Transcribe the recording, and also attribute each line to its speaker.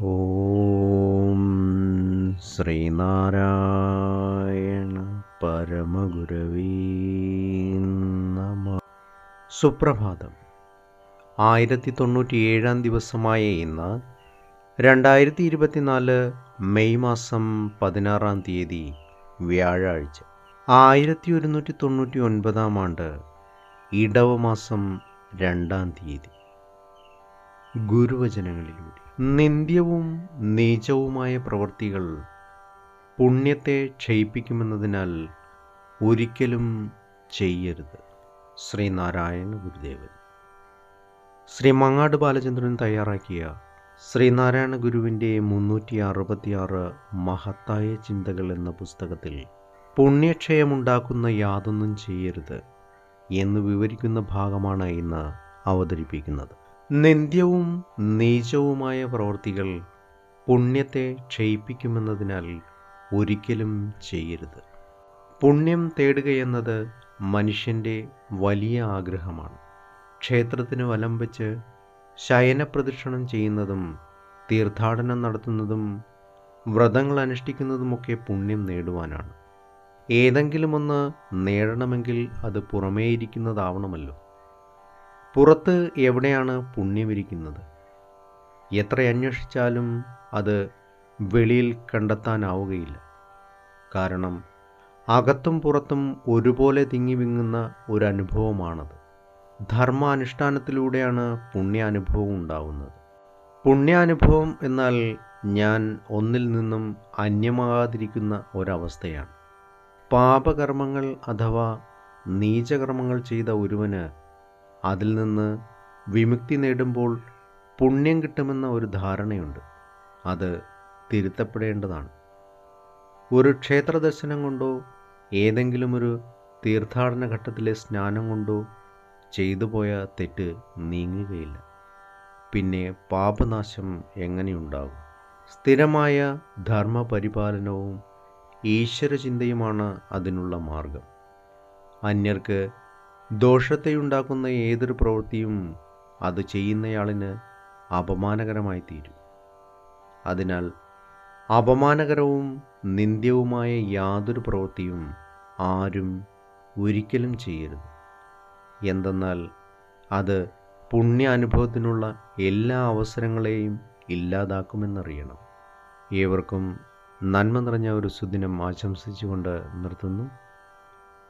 Speaker 1: ഓം ശ്രീനാരായണ പരമഗുരവീ നമ. സുപ്രഭാതം. ആയിരത്തി തൊണ്ണൂറ്റി ഏഴാം ദിവസമായ ഇന്ന് രണ്ടായിരത്തി ഇരുപത്തിനാല് മെയ് മാസം പതിനാറാം തീയതി വ്യാഴാഴ്ച. ആയിരത്തി ഒരുന്നൂറ്റി തൊണ്ണൂറ്റി ഒൻപതാം ആണ്ട് ഇടവമാസം രണ്ടാം തീയതി. ഗുരുവചനങ്ങളിലൂടെ. നിന്ദ്യവും നീചവുമായ പ്രവൃത്തികൾ പുണ്യത്തെ ക്ഷയിപ്പിക്കുമെന്നതിനാൽ ഒരിക്കലും ചെയ്യരുത്. ശ്രീനാരായണ ഗുരുദേവൻ. ശ്രീ മങ്ങാട് ബാലചന്ദ്രൻ തയ്യാറാക്കിയ ശ്രീനാരായണ ഗുരുവിന്റെ മുന്നൂറ്റി അറുപത്തിയാറ് മഹത്തായ ചിന്തകൾ എന്ന പുസ്തകത്തിൽ പുണ്യക്ഷയമുണ്ടാക്കുന്ന യാതൊന്നും ചെയ്യരുത് എന്ന് വിവരിക്കുന്ന ഭാഗമാണ് ഇന്ന് അവതരിപ്പിക്കുന്നത്. നിന്ദ്യവും നീചവുമായ പ്രവൃത്തികൾ പുണ്യത്തെ ക്ഷയിപ്പിക്കുമെന്നതിനാൽ ഒരിക്കലും ചെയ്യരുത്. പുണ്യം തേടുകയെന്നത് മനുഷ്യന്റെ വലിയ ആഗ്രഹമാണ്. ക്ഷേത്രത്തിന് വലം വെച്ച് ശയനപ്രദക്ഷിണം ചെയ്യുന്നതും തീർത്ഥാടനം നടത്തുന്നതും വ്രതങ്ങൾ അനുഷ്ഠിക്കുന്നതുമൊക്കെ പുണ്യം നേടുവാനാണ്. ഏതെങ്കിലുമൊന്ന് നേടണമെങ്കിൽ അത് പുറമേ ഇരിക്കുന്നതാവണമല്ലോ പുറത്ത് എവിടെയാണ് പുണ്യമിരിക്കുന്നത് എത്ര അന്വേഷിച്ചാലും അത് വെളിയിൽ കണ്ടെത്താനാവുകയില്ല. കാരണം അകത്തും പുറത്തും ഒരുപോലെ തിങ്ങി വിങ്ങുന്ന ഒരു അനുഭവമാണത് ധർമാനുഷ്ഠാനത്തിലൂടെയാണ് പുണ്യാനുഭവം ഉണ്ടാവുന്നത്. പുണ്യാനുഭവം എന്നാൽ ഞാൻ ഒന്നിൽ നിന്നും അന്യമാകാതിരിക്കുന്ന ഒരവസ്ഥയാണ്. പാപകർമ്മങ്ങൾ അഥവാ നീചകർമ്മങ്ങൾ ചെയ്ത ഒരുവന് അതിൽ നിന്ന് വിമുക്തി നേടുമ്പോൾ പുണ്യം കിട്ടുമെന്ന ഒരു ധാരണയുണ്ട്. അത് തിരുത്തപ്പെടേണ്ടതാണ്. ഒരു ക്ഷേത്ര ദർശനം കൊണ്ടോ ഏതെങ്കിലും ഒരു തീർത്ഥാടന ഘട്ടത്തിലെ സ്നാനം കൊണ്ടോ ചെയ്തു പോയ തെറ്റ് നീങ്ങുകയില്ല. പിന്നെ പാപനാശം എങ്ങനെയുണ്ടാകും? സ്ഥിരമായ ധർമ്മപരിപാലനവും ഈശ്വരചിന്തയുമാണ് അതിനുള്ള മാർഗം. അന്യർക്ക് ദോഷത്തെയുണ്ടാക്കുന്ന ഏതൊരു പ്രവൃത്തിയും അത് ചെയ്യുന്നയാളിന് അപമാനകരമായി തീരും അതിനാൽ അപമാനകരവും നിന്ദ്യവുമായ യാതൊരു പ്രവൃത്തിയും ആരും ഒരിക്കലും ചെയ്യരുത്. എന്തെന്നാൽ അത് പുണ്യാനുഭവത്തിനുള്ള എല്ലാ അവസരങ്ങളെയും ഇല്ലാതാക്കുമെന്നറിയണം. ഏവർക്കും നന്മ നിറഞ്ഞ ഒരു സുദിനം ആശംസിച്ചുകൊണ്ട് നിർത്തുന്നു.